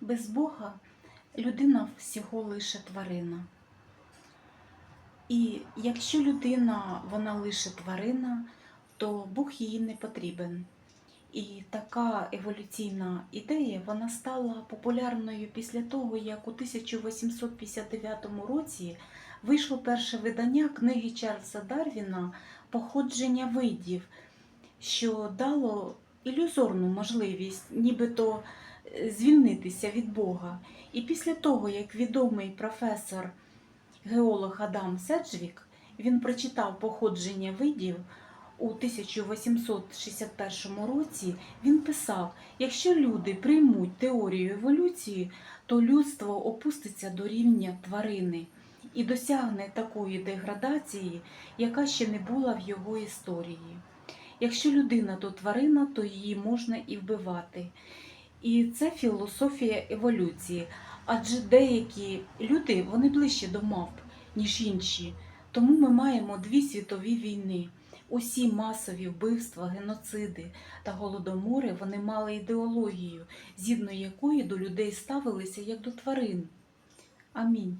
Без Бога людина всього лише тварина. І якщо людина вона лише тварина, то Бог їй не потрібен. І така еволюційна ідея вона стала популярною після того, як у 1859 році вийшло перше видання книги Чарльза Дарвіна Походження видів, що дало ілюзорну можливість, нібито звільнитися від Бога. І після того, як відомий професор геолог Адам Седжвік він прочитав походження видів у 1861 році, він писав: якщо люди приймуть теорію еволюції, то людство опуститься до рівня тварини і досягне такої деградації, яка ще не була в його історії. Якщо людина то тварина, то її можна і вбивати. І це філософія еволюції. Адже деякі люди вони ближче до мавп, ніж інші. Тому ми маємо дві світові війни. Усі масові вбивства, геноциди та голодомори вони мали ідеологію, згідно якої до людей ставилися як до тварин. Амінь.